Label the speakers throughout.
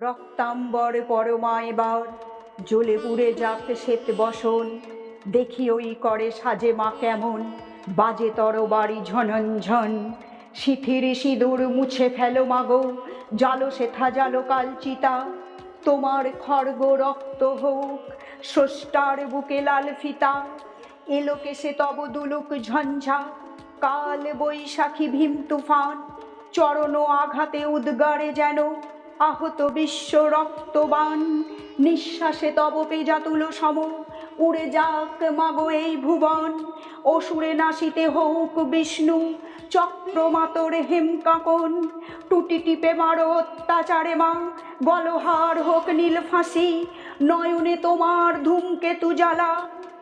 Speaker 1: রক্তাম্বর পরমা এবার জ্বলে পুড়ে যাক শ্বেত বসন। দেখি ওই করে সাজে মা কেমন, বাজে তরবারি ঝনঞ্ঝন শিথির সিঁদুর মুছে ফেলো মাগো, জালো সেথা জালো কালচিতা। তোমার খড়গ রক্ত হোক, স্রষ্টার বুকে লাল ফিতা। এলোকে সে তব দুলুক ঝঞ্ঝা, কাল বৈশাখী ভীম তুফান। চরণ আঘাতে উদ্গারে যেন আহত বিশ্ব রক্তবান। নিঃশ্বাসে তব পেজাতুল সম। উড়ে যাক মাগো এই ভুবন। অসুরে নাসিতে হোক বিষ্ণু। চক্রমাতর হেমকাকন টুটি টিপে মারো অত্যাচারে মা। গলহার হোক নীল ফাঁসি। নয়নে তোমার ধূমকেতু জ্বালা।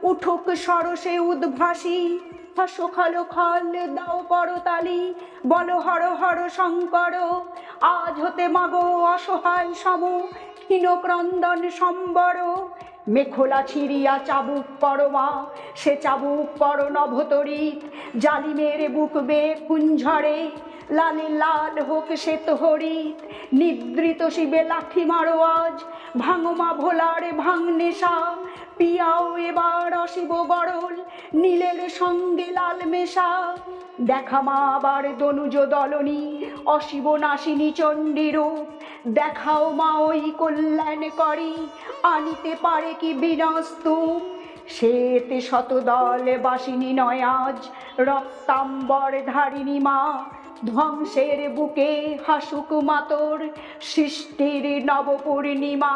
Speaker 1: উঠুক সরসে উদ্ভাসী। হাসো খালো দাও করতালি বলো হর হর শঙ্কর, আজ হতে মাগো অসহায় সম হীনক্রন্দন সম্বর। মেখোলা ছিড়িয়া চাবুক করমা সে চাবুক কর নভতরিত। জালিমের বুক বে কুঞ্ঝরে লালে লাল হোক শ্বেত হরিত নিদ্রিত শিবে লাঠি মারো আজ ভাঙমা ভোলার ভাঙ নেশা, পিয়াও এবার অশিব গরল নীলের সঙ্গে লাল মেশা। দেখা মা আবার দনুজ দলনী, অশিব নাসিনী চণ্ডীরূপ দেখাও মা ওই কল্যাণ করি, আনিতে পারে কি বিনস্তূপ? শ্বেতে শতদল বাসিনী নয় আজ, রক্তাম্বর ধারিণী মা। ধ্বংসের বুকে হাসুক মাতর, সৃষ্টির নবপূর্ণিমা।